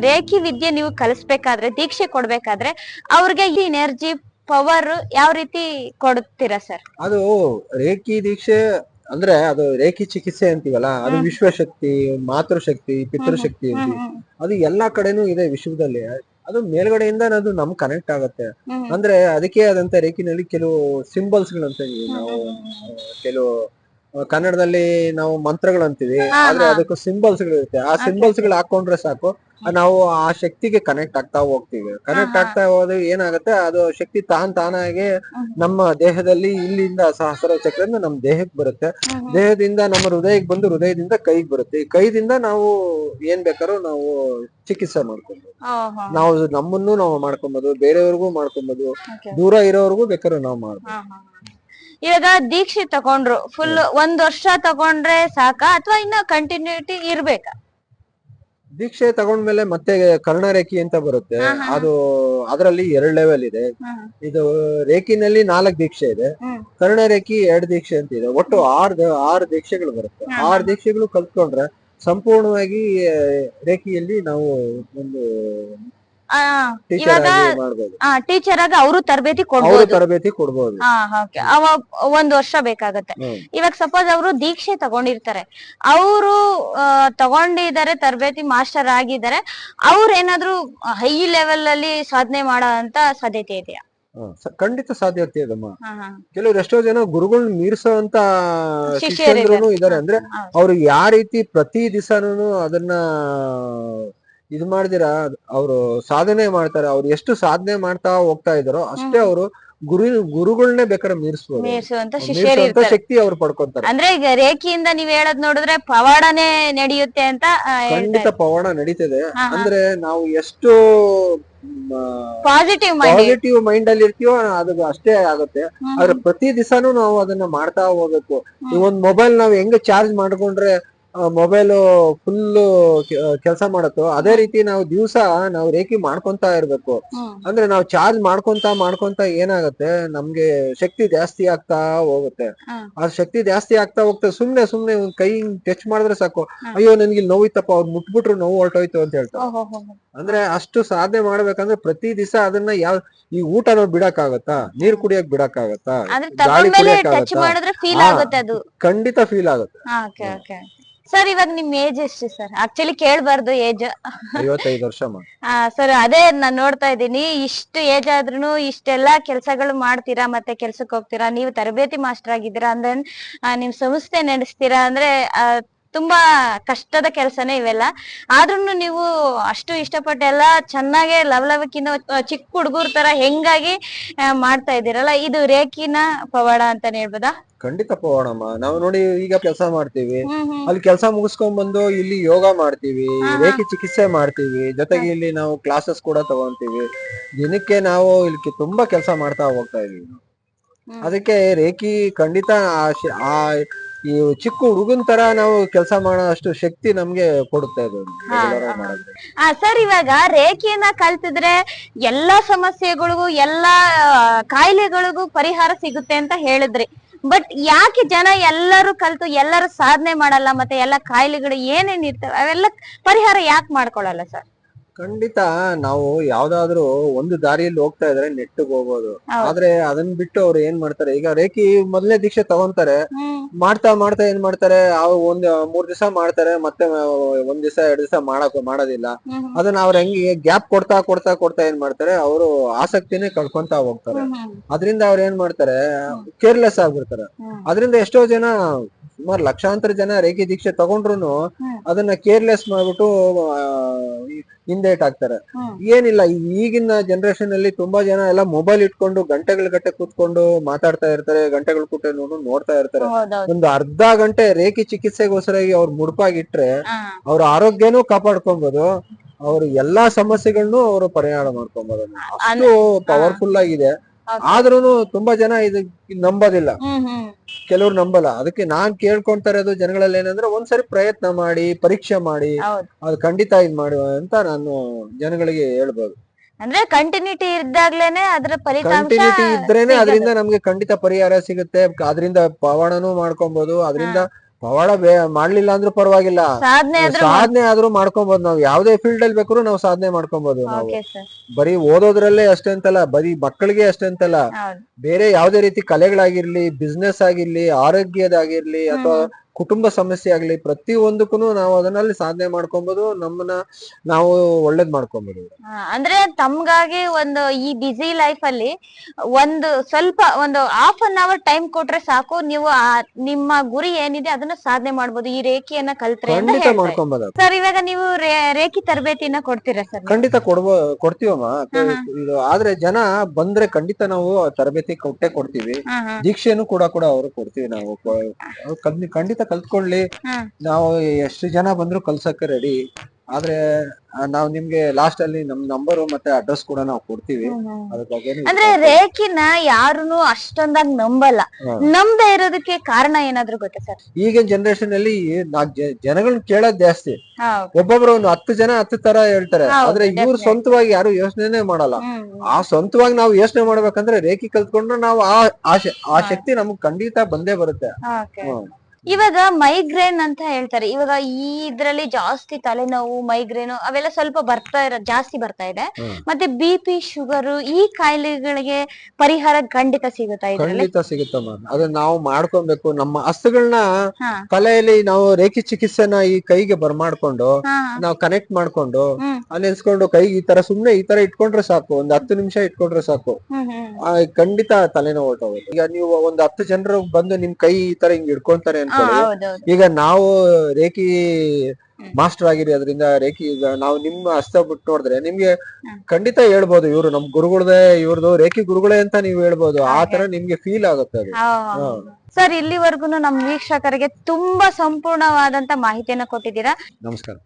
Reiki ವಿದ್ಯೆ ನೀವು ಕಲಿಸ್ಬೇಕಾದ್ರೆ ದೀಕ್ಷೆ ಕೊಡ್ಬೇಕಾದ್ರೆ ಅವ್ರಿಗೆ ಈ ಎನರ್ಜಿ ಪವರ್ ಯಾವ ರೀತಿ ಕೊಡ್ತೀರಾ ಸರ್ ಅದು ರೇಖಿ ದೀಕ್ಷೆ ಅಂದ್ರೆ ಅದು ರೇಖಿ ಚಿಕಿತ್ಸೆ ಅಂತೀವಲ್ಲ ಅದು. ವಿಶ್ವಶಕ್ತಿ ಮಾತೃಶಕ್ತಿ ಪಿತೃಶಕ್ತಿ ಅಂತೀವಿ. ಅದು ಎಲ್ಲಾ ಕಡೆನೂ ಇದೆ ವಿಶ್ವದಲ್ಲಿ. ಅದು ಮೇಲ್ಗಡೆಯಿಂದ ಅದು ನಮ್ ಕನೆಕ್ಟ್ ಆಗತ್ತೆ. ಅಂದ್ರೆ ಅದಕ್ಕೆ ಆದಂತ ರೇಖಿನಲ್ಲಿ ಕೆಲವು ಸಿಂಬಲ್ಸ್ ಗಳಂತ ನಾವು ಕೆಲವು ಕನ್ನಡದಲ್ಲಿ ನಾವು ಮಂತ್ರಗಳು ಅಂತೀವಿ. ಆದ್ರೆ ಅದಕ್ಕೆ ಸಿಂಬಲ್ಸ್ ಗಳಿರುತ್ತೆ. ಆ ಸಿಂಬಲ್ಸ್ಗಳು ಹಾಕೊಂಡ್ರೆ ಸಾಕು. ನಾವು ಆ ಶಕ್ತಿಗೆ ಕನೆಕ್ಟ್ ಆಗ್ತಾ ಹೋಗ್ತೀವಿ. ಕನೆಕ್ಟ್ ಆಗ್ತಾ ಹೋದ್ರೆ ಏನಾಗುತ್ತೆ? ಅದು ಶಕ್ತಿ ತಾನ್ ತಾನಾಗೆ ನಮ್ಮ ದೇಹದಲ್ಲಿ ಇಲ್ಲಿಂದ ಸಹಸ್ರ ಚಕ್ರದಿಂದ ನಮ್ಮ ದೇಹಕ್ಕೆ ಬರುತ್ತೆ. ದೇಹದಿಂದ ನಮ್ಮ ಹೃದಯಕ್ಕೆ ಬಂದು ಹೃದಯದಿಂದ ಕೈಗೆ ಬರುತ್ತೆ. ಈ ಕೈದಿಂದ ನಾವು ಏನ್ ಬೇಕಾದ್ರೂ ನಾವು ಚಿಕಿತ್ಸೆ ಮಾಡ್ಕೊಬೋದು. ನಾವು ನಮ್ಮನ್ನು ನಾವು ಮಾಡ್ಕೊಬೋದು ಬೇರೆಯವ್ರಿಗೂ ಮಾಡ್ಕೊಬೋದು. ದೂರ ಇರೋವರೆಗೂ ಬೇಕಾದ್ರೂ ನಾವು ಮಾಡ್ಬೋದು. ಇವಾಗ ದೀಕ್ಷೆ ತಗೊಂಡ್ರು. ಫುಲ್ ಒಂದ್ ವರ್ಷ ತಗೊಂಡ್ರೆ ಸಾಕ? ಅಥವಾ ಇನ್ನ ಕಂಟಿನ್ಯೂಟಿ ಇರ್ಬೇಕಾ? ದೀಕ್ಷೆ ತಗೊಂಡ್ಮೇಲೆ ಮತ್ತೆ ಕರ್ಣರೇಖಿ ಅಂತ ಬರುತ್ತೆ. ಅದು ಅದರಲ್ಲಿ ಎರಡ್ ಲೆವೆಲ್ ಇದೆ. ಇದು ರೇಖಿನಲ್ಲಿ ನಾಲ್ಕ್ ದೀಕ್ಷೆ ಇದೆ. ಕರ್ಣ ಕರ್ಣರೇಖಿ ಎರಡು ದೀಕ್ಷೆ ಅಂತ ಇದೆ. ಒಟ್ಟು ಆರ್ ಆರು ದೀಕ್ಷೆಗಳು ಬರುತ್ತೆ. ಆರು ದೀಕ್ಷೆಗಳು ಕಲ್ತ್ಕೊಂಡ್ರೆ ಸಂಪೂರ್ಣವಾಗಿ ರೇಖಿಯಲ್ಲಿ ನಾವು ಒಂದು ಇವಾಗ ಟೀಚರ್ ಆಗಿ ಅವರು ತರಬೇತಿ ಕೊಡ್ಬೋದು. ತರಬೇತಿ ಕೊಡ್ಬೋದು. ಹಾ ಓಕೆ ಅವಾಗ ಒಂದ್ ವರ್ಷ ಬೇಕಾಗತ್ತೆ. ಇವಾಗ ಸಪೋಸ್ ಅವರು ದೀಕ್ಷೆ ತಗೊಂಡಿರ್ತಾರೆ. ಅವರು ತಗೊಂಡಿದ್ದಾರೆ ತರಬೇತಿ ಮಾಸ್ಟರ್ ಆಗಿದ್ದಾರೆ ಅವ್ರ ಏನಾದ್ರು ಹೈ ಲೆವೆಲ್ ಅಲ್ಲಿ ಸಾಧನೆ ಮಾಡೋ ಅಂತ ಸಾಧ್ಯತೆ ಇದೆಯಾ? ಖಂಡಿತ ಸಾಧ್ಯತೆ ಇದಮ್ಮ. ಕೆಲವ್ರು ಎಷ್ಟೋ ಜನ ಗುರುಗಳನ್ನ ಮೀರಿಸೋ ಅಂತ. ಶಿಷ್ಯಂದ್ರು ಇದಾರೆ. ಅಂದ್ರೆ. ಅವ್ರು ಯಾವ ರೀತಿ ಪ್ರತಿ ದಿವಸನೂ ಅದನ್ನ ಇದು ಮಾಡಿದಿರಾ? ಅವರು ಸಾಧನೆ ಮಾಡ್ತಾರೆ. ಅವ್ರು ಎಷ್ಟು ಸಾಧನೆ ಮಾಡ್ತಾ ಹೋಗ್ತಾ ಇದಾರೋ ಅಷ್ಟೇ. ಅವರು ಗುರು ಗುರುಗಳನ್ನೇ ಬೇಕಾದ್ರೆ ಮೀರಿಸ್ಬೋದು. ಮೀರಿಸುವಂತ ಶಿಷ್ಯರು ಮೀರ್ಸುವಂತ ಇರ್ತಾರೆ. ಶಕ್ತಿ ಅವ್ರು ಪಡ್ಕೊಂತಾರೆ. ಅಂದ್ರೆ ಈಗ ರೇಖೆಯಿಂದ ನೀವ್ ಹೇಳದ್ ನೋಡಿದ್ರೆ ಪವಾಡನೆ ನಡೆಯುತ್ತೆ ಅಂತ ಆ, ಖಂಡಿತ ಪವಾಡ ನಡೀತದೆ. ಹಾ, ಹಾ. ಅಂದ್ರೆ ನಾವು ಎಷ್ಟು ಪಾಸಿಟಿವ್ ಮೈಂಡ್ ಪಾಸಿಟಿವ್ ಮೈಂಡ್ ಅಲ್ಲಿ ಇರ್ತೀವೋ ಅದು ಅಷ್ಟೇ ಆಗುತ್ತೆ. ಆದ್ರೆ ಪ್ರತಿ ದಿವಸನೂ ನಾವು ಅದನ್ನ ಮಾಡ್ತಾ ಹೋಗ್ಬೇಕು. ಈ ಒಂದ್ ಮೊಬೈಲ್ ನಾವ್ ಹೆಂಗ್ ಚಾರ್ಜ್ ಮಾಡ್ಕೊಂಡ್ರೆ ಮೊಬೈಲ್ ಫುಲ್ ಕೆಲಸ ಮಾಡತ್ತೋ ಅದೇ ರೀತಿ ನಾವು ದಿವಸ ನಾವು ರೇಖಿ ಮಾಡ್ಕೊಂತ ಇರ್ಬೇಕು. ಅಂದ್ರೆ ನಾವು ಚಾರ್ಜ್ ಮಾಡ್ಕೊಂತ ಮಾಡ್ಕೊಂತ ಏನಾಗುತ್ತೆ ನಮ್ಗೆ ಶಕ್ತಿ ಜಾಸ್ತಿ ಆಗ್ತಾ ಹೋಗುತ್ತೆ. ಆ ಶಕ್ತಿ ಜಾಸ್ತಿ ಆಗ್ತಾ ಹೋಗ್ತಾ ಸುಮ್ನೆ ಸುಮ್ನೆ ಒಂದ್ ಕೈ ಟಚ್ ಮಾಡಿದ್ರೆ ಸಾಕು. ಅಯ್ಯೋ ನನ್ಗೆ ಇಲ್ಲಿ ನೋವಿತ್ತಪ್ಪ ಅವ್ರು ಮುಟ್ಬಿಟ್ರು ನೋವು ಹೊರಟೋಯ್ತು ಅಂತ ಹೇಳ್ತಾರೆ. ಅಂದ್ರೆ ಅಷ್ಟು ಸಾಧನೆ ಮಾಡ್ಬೇಕಂದ್ರೆ ಪ್ರತಿ ದಿವಸ ಅದನ್ನ ಯಾವ ಈ ಊಟ ನಾವು ಬಿಡಕ್ ಆಗತ್ತಾ ನೀರ್ ಕುಡಿಯಕ್ ಬಿಡಕ್ ಆಗತ್ತಾ ಗಾಳಿ ಫೀಲ್ ಆಗುತ್ತೆ? ಖಂಡಿತ ಫೀಲ್ ಆಗುತ್ತೆ. ಸರ್ ಇವಾಗ ನಿಮ್ ಏಜ್ ಎಷ್ಟು ಸರ್ ಆಕ್ಚುಲಿ ಕೇಳ್ಬಾರ್ದು ಏಜ್ ಐವತ್ತೈದು ವರ್ಷ ಸರ್ ಅದೇ ನಾನ್ ನೋಡ್ತಾ ಇದ್ದೀನಿ. ಇಷ್ಟು ಏಜ್ ಆದ್ರೂನು ಇಷ್ಟೆಲ್ಲಾ ಕೆಲ್ಸಗಳು ಮಾಡ್ತೀರಾ ಮತ್ತೆ ಕೆಲ್ಸಕ್ಕೆ ಹೋಗ್ತೀರಾ? ನೀವು ತರಬೇತಿ ಮಾಸ್ಟರ್ ಆಗಿದ್ದೀರಾ ಅಂದ್ರೆ ನಿಮ್ ಸಂಸ್ಥೆ ನಡೆಸ್ತೀರಾ ಅಂದ್ರೆ ತುಂಬಾ ಕಷ್ಟದ ಕೆಲಸನೇ ಇವೆಲ್ಲ. ಆದ್ರೂ ನೀವು ಅಷ್ಟು ಇಷ್ಟಪಟ್ಟು ಎಲ್ಲ ಚೆನ್ನಾಗೆ ಲವಲವಿಕಿನ ಚಿಕ್ಕ ಹುಡುಗರ ತರ ಹೆಂಗಾಗಿ ಮಾಡ್ತಾ ಇದ್ದೀರಲ್ಲ ಇದು ರೇಖಿನ ಪವಾಡ ಅಂತಾನೆ ಹೇಳ್ಬೋದಾ? ಖಂಡಿತ ಪವಾಡಮ್ಮ. ನಾವು ನೋಡಿ ಈಗ ಕೆಲಸ ಮಾಡ್ತೀವಿ. ಅಲ್ಲಿ ಕೆಲಸ ಮುಗಿಸ್ಕೊಂಡ್ ಬಂದು ಇಲ್ಲಿ ಯೋಗ ಮಾಡ್ತೀವಿ. ರೇಖಿ ಚಿಕಿತ್ಸೆ ಮಾಡ್ತೀವಿ ಜೊತೆಗೆ ಇಲ್ಲಿ ನಾವು ಕ್ಲಾಸಸ್ ಕೂಡ ತಗೊಂತೀವಿ. ದಿನಕ್ಕೆ ನಾವು ಇಲ್ಲಿ ತುಂಬಾ ಕೆಲಸ ಮಾಡ್ತಾ ಹೋಗ್ತಾ ಇದೀವಿ ಅದಕ್ಕೆ ರೇಖಿ ಖಂಡಿತ ಆ ಈ ಚಿಕ್ಕ ಹುಡುಗನ್ ತರ ನಾವು ಕೆಲಸ ಮಾಡೋ ಅಷ್ಟು ಶಕ್ತಿ ನಮ್ಗೆ ಕೊಡುತ್ತೆ ಅದು. ಸರ್, ಇವಾಗ ರೇಖೆಯನ್ನ ಕಲ್ತಿದ್ರೆ ಎಲ್ಲಾ ಸಮಸ್ಯೆಗಳಿಗೂ, ಎಲ್ಲಾ ಕಾಯಿಲೆಗಳಿಗೂ ಪರಿಹಾರ ಸಿಗುತ್ತೆ ಅಂತ ಹೇಳಿದ್ರಿ. ಬಟ್ ಯಾಕೆ ಜನ ಎಲ್ಲರೂ ಕಲ್ತು, ಎಲ್ಲರೂ ಸಾಧನೆ ಮಾಡಲ್ಲ, ಮತ್ತೆ ಎಲ್ಲ ಕಾಯಿಲೆಗಳು ಏನೇನ್ ಇರ್ತವೆ, ಅವೆಲ್ಲ ಪರಿಹಾರ ಯಾಕೆ ಮಾಡ್ಕೊಳಲ್ಲ ಸರ್? ಖಂಡಿತ ನಾವು ಯಾವ್ದಾದ್ರು ಒಂದು ದಾರಿಯಲ್ಲಿ ಹೋಗ್ತಾ ಇದ್ರೆ ನೆಟ್ಟಿಗೆ ಹೋಗೋದು ಹೌದು. ಆದ್ರೆ ಅದನ್ನ ಬಿಟ್ಟು ಅವ್ರು ಏನ್ ಮಾಡ್ತಾರೆ? ಈಗ ರೇಖಿ ಮೊದಲನೇ ದೀಕ್ಷೆ ತಗೊಂತಾರೆ. ಹ್ಮ್. ಮಾಡ್ತಾ ಮಾಡ್ತಾ ಏನ್ ಮಾಡ್ತಾರೆ? ಅವ್ ಒಂದ್ ಮೂರ್ ದಿವಸ ಮಾಡ್ತಾರೆ ಮತ್ತೆ ಒಂದ್ ದಿವಸ ಎರಡ್ ದಿವಸ ಮಾಡಕ್ ಮಾಡೋದಿಲ್ಲ. ಹ್ಮ್ ಅದನ್ನ ಅವ್ರ ಹೆಂಗೆ ಗ್ಯಾಪ್ ಕೊಡ್ತಾ ಕೊಡ್ತಾ ಕೊಡ್ತಾ ಏನ್ ಮಾಡ್ತಾರೆ? ಅವರು ಆಸಕ್ತಿನೇ ಕಳ್ಕೊಂತಾ ಹೋಗ್ತಾರೆ. ಅದ್ರಿಂದ ಹ್ಮ್. ಅದರಿಂದ ಅವ್ರ ಏನ್ ಮಾಡ್ತಾರೆ? ಕೇರ್ಲೆಸ್ ಆಗ್ಬಿಡ್ತಾರೆ. ಅದ್ರಿಂದ ಅದರಿಂದ ಎಷ್ಟೋ ಜನ ಸುಮಾರು ಲಕ್ಷಾಂತರ ಜನ ರೇಖಿ ದೀಕ್ಷೆ ತಗೊಂಡ್ರು ಹ್ಮ್. ಅದನ್ನ ಕೇರ್ಲೆಸ್ ಮಾಡ್ಬಿಟ್ಟು ಆ, ಹಿಂದೇಟ್ ಹಾಕ್ತಾರೆ ಏನಿಲ್ಲ ಈಗಿನ ಜನರೇಷನ್ ಅಲ್ಲಿ ತುಂಬಾ ಜನ ಎಲ್ಲ ಮೊಬೈಲ್ ಇಟ್ಕೊಂಡು ಗಂಟೆಗಳ ಗಟ್ಟೆ ಕೂತ್ಕೊಂಡು ಮಾತಾಡ್ತಾ ಇರ್ತಾರೆ ಗಂಟೆಗಳ ಕೂಟೆ ನೋಡ್ತಾ ಇರ್ತಾರೆ. ಒಂದು ಅರ್ಧ ಗಂಟೆ ರೇಖಿ ಚಿಕಿತ್ಸೆಗೋಸ್ಕರ ಅವ್ರು ಮುಡುಪಾಗಿಟ್ರೆ. ಅವ್ರ ಆರೋಗ್ಯನೂ ಕಾಪಾಡ್ಕೊಬಹುದು ಅವ್ರ ಎಲ್ಲಾ ಸಮಸ್ಯೆಗಳನ್ನು ಅವರು ಪರಿಹಾರ ಮಾಡ್ಕೊಬಹುದು ಅಷ್ಟು ಪವರ್ಫುಲ್ ಆಗಿದೆ. ಆದ್ರೂನು ತುಂಬಾ ಜನ ಇದಕ್ಕೆ ನಂಬೋದಿಲ್ಲ. ಕೆಲವ್ರು ನಂಬಲ್ಲ. ಅದಕ್ಕೆ ನಾನ್ ಕೇಳ್ಕೊಂತಾ ಅದು ಜನಗಳಲ್ಲಿ ಏನಂದ್ರೆ ಒಂದ್ಸರಿ ಪ್ರಯತ್ನ ಮಾಡಿ ಪರೀಕ್ಷೆ ಮಾಡಿ ಅದು ಖಂಡಿತ ಇದ್ ಮಾಡುವ ಅಂತ ನಾನು ಜನಗಳಿಗೆ ಹೇಳ್ಬೋದು. ಅಂದ್ರೆ ಕಂಟಿನ್ಯೂಟಿ ಇದ್ದಾಗ್ಲೇನೆ ಅದ್ರ ಫಲಿತಾಂಶ ಕಂಟಿನ್ಯೂಟಿ ಇದ್ರೇನೆ. ಅದರಿಂದ ನಮ್ಗೆ ಖಂಡಿತ ಪರಿಹಾರ ಸಿಗುತ್ತೆ. ಅದರಿಂದ ಪವಾಡನೂ ಮಾಡ್ಕೊಬಹುದು ಅದರಿಂದ ಪವಾಡ ಬೇ ಮಾಡ್ಲಿಲ್ಲ ಅಂದ್ರೂ ಪರವಾಗಿಲ್ಲ. ಸಾಧನೆ ಆದ್ರೂ ಸಾಧನೆ ಆದ್ರೂ ಮಾಡ್ಕೊಬಹುದು ನಾವು. ಯಾವ್ದೇ ಫೀಲ್ಡ್ ಅಲ್ಲಿ ಬೇಕಾದ್ರೂ ನಾವು ಸಾಧನೆ ಮಾಡ್ಕೊಬಹುದು ನಾವು. ಓಕೆ ಸರ್ ಬರೀ ಓದೋದ್ರಲ್ಲೇ ಅಷ್ಟೇ ಅಂತಲ್ಲ ಬರೀ ಮಕ್ಕಳಿಗೆ ಅಷ್ಟೇ ಅಂತಲ್ಲ ಹೌದು. ಬೇರೆ ಯಾವ್ದೇ ರೀತಿ ಕಲೆಗಳಾಗಿರ್ಲಿ ಬಿಸ್ನೆಸ್ ಆಗಿರ್ಲಿ ಆರೋಗ್ಯದಾಗಿರ್ಲಿ ಅಥವಾ ಕುಟುಂಬ ಸಮಸ್ಯೆ ಆಗ್ಲಿ ಪ್ರತಿ ಒಂದಕ್ಕೂ ನಾವು ಅದನ್ನಲ್ಲಿ ಸಾಧನೆ ಮಾಡ್ಕೊಬಹುದು ನಮ್ಮನ್ನ ನಾವು ಒಳ್ಳೇದ್ ಮಾಡ್ಕೊಬಹುದು ಅಂದ್ರೆ ತಮ್ಗಾಗಿ ಒಂದು ಈ ಬಿಸಿ ಲೈಫ್ ಅಲ್ಲಿ ಒಂದು ಸ್ವಲ್ಪ ಒಂದು ಹಾಫ್ ಅನ್ ಅವರ್ ಟೈಮ್ ಕೊಟ್ರೆ ಸಾಕು ನೀವು ಆ ನಿಮ್ಮ ಗುರಿ ಏನಿದೆ ಅದನ್ನ ಸಾಧನೆ ಮಾಡ್ಬೋದು ಈ ರೇಖೆಯನ್ನ ಕಲ್ತ್ರೆ ಅಂತ ಖಂಡಿತ ಹೇಳ್ತಾರೆ. ಮಾಡ್ಕೊಬಹುದು ಸರ್ ಇವಾಗ ನೀವು ರೇ- ರೇಖಿ ತರಬೇತಿನ ಕೊಡ್ತೀರಾ ಸರ್ ಖಂಡಿತ ಕೊಡ್ಬೋ ಕೊಡ್ತೀವಮ್ಮ. ಇದು ಆದ್ರೆ ಜನ ಬಂದ್ರೆ ಖಂಡಿತ ನಾವು ತರಬೇತಿ ಕೊಟ್ಟೆ ಕೊಡ್ತೀವಿ. ಹಾ ಹಾ. ದೀಕ್ಷೆನೂ ಕೂಡ ಕೂಡ ಅವ್ರು ಕೊಡ್ತೀವಿ ನಾವು. ಖಂಡಿತ ಕಲ್ತ್ಕೊಳ್ಳಿ. ನಾವು ಎಷ್ಟು ಜನ ಬಂದ್ರು ಕಲ್ಸಕ್ಕೆ ರೆಡಿ ಆದ್ರೆ ನಾವು ನಿಮ್ಗೆ ಲಾಸ್ಟ್ ಅಲ್ಲಿ ನಮ್ ನಂಬರ್ ಮತ್ತೆ ಅಡ್ರೆಸ್ ಕೂಡ ನಾವು ಕೊಡ್ತೀವಿ. ಅದ್ರ ಬಗ್ಗೆ ನೀವು ಅಂದ್ರೆ ರೇಖಿನ ಯಾರುನು ಅಷ್ಟೊಂದಾಗ್ ನಂಬಲ್ಲ. ನಂಬದೆ ಇರೋದಕ್ಕೆ ಕಾರಣ ಏನಾದ್ರು ಗೊತ್ತಾ ಸರ್? ಈಗಿನ ಜನರೇಷನ್ ಅಲ್ಲಿ ನಾಲ್ಕು ಜನಗಳನ್ನ ಕೇಳೋದ್ ಜಾಸ್ತಿ. ಒಬ್ಬೊಬ್ರು ಒಂದು ಹತ್ತು ಜನ ಹತ್ತು ತರ ಹೇಳ್ತಾರೆ. ಹೌದು, ಆದ್ರೆ ಇವ್ರು definitely. ಸ್ವಂತವಾಗಿ ಯಾರು ಯೋಚನೆನೇ ಮಾಡಲ್ಲ. ಆ ಸ್ವಂತವಾಗಿ ನಾವು ಯೋಚನೆ ಮಾಡ್ಬೇಕಂದ್ರೆ ರೇಖಿ ಕಲ್ತ್ಕೊಂಡ್ರೆ ನಾವು ಆ ಆ ಶ- ಆ ಶಕ್ತಿ ನಮ್ಗೆ ಖಂಡಿತ ಬಂದೇ ಬರುತ್ತೆ. ಹ್ಮ್. ಇವಾಗ ಮೈಗ್ರೇನ್ ಅಂತ ಹೇಳ್ತಾರೆ. ಇವಾಗ ಈ ಇದ್ರಲ್ಲಿ ಜಾಸ್ತಿ ತಲೆನೋವು ಮೈಗ್ರೇನ್ ಅವೆಲ್ಲ ಸ್ವಲ್ಪ ಬರ್ತಾ ಇರೋ ಜಾಸ್ತಿ ಬರ್ತಾ ಇದೆ. ಮತ್ತೆ ಬಿ ಪಿ ಶುಗರು ಈ ಕಾಯಿಲೆಗಳಿಗೆ ಪರಿಹಾರ ಖಂಡಿತ ಸಿಗುತ್ತಾ ಇದ್ರಲ್ಲಿ? ಖಂಡಿತ ಸಿಗುತ್ತಮ್ಮ ಅದನ್ನ ನಾವು ಮಾಡ್ಕೊಬೇಕು. ನಮ್ಮ ಹಸ್ತುಗಳನ್ನ ತಲೆಯಲ್ಲಿ ಕಲೆಯಲ್ಲಿ ನಾವು ರೇಖಿ ಚಿಕಿತ್ಸೆನ ಈ ಕೈಗೆ ಬರ್ಮಾಡ್ಕೊಂಡು ನಾವು ಕನೆಕ್ಟ್ ಮಾಡ್ಕೊಂಡು ಅಲ್ಲಿ ಕೈಗೆ ಈ ತರ ಸುಮ್ನೆ ಈ ತರ ಇಟ್ಕೊಂಡ್ರೆ ಸಾಕು. ಒಂದ್ ಹತ್ತು ನಿಮಿಷ ಇಟ್ಕೊಂಡ್ರೆ ಸಾಕು. ಖಂಡಿತ ತಲೆನೋವು ಈಗ ನೀವು ಒಂದ್ ಹತ್ತು ಜನರು ಬಂದು ನಿಮ್ ಕೈ ಈ ತರ ಹಿಂಗ್ ಹಿಡ್ಕೊಂತಾರೆ ಹಾ, ಅನ್ಕೊಳ್ಳಿ ಈಗ ನಾವು ರೇಖಿ ಮಾಸ್ಟರ್ ಆಗಿರಿ ಅದರಿಂದ ರೇಖಿ ಈಗ ನಾವು ನಿಮ್ಮ ಹಸ್ತ ಬಿಟ್ಟು ನೋಡಿದ್ರೆ ನಿಮ್ಗೆ. ಖಂಡಿತ ಹೇಳ್ಬೋದು ಇವ್ರು ನಮ್ ಗುರುಗಳದೇ ಇವ್ರದ್ದು ರೇಖಿ ಗುರುಗಳೇ ಅಂತ ನೀವು ಹೇಳ್ಬೋದು. ಆ. ತರ ನಿಮ್ಗೆ ಫೀಲ್ ಆಗುತ್ತೆ ಅದು. ಸರ್ ಇಲ್ಲಿವರೆಗೂ ನಮ್ಮ ವೀಕ್ಷಕರಿಗೆ ತುಂಬಾ ಸಂಪೂರ್ಣವಾದಂತ ಮಾಹಿತಿಯನ್ನ ಕೊಟ್ಟಿದ್ದೀರಾ. ನಮಸ್ಕಾರ.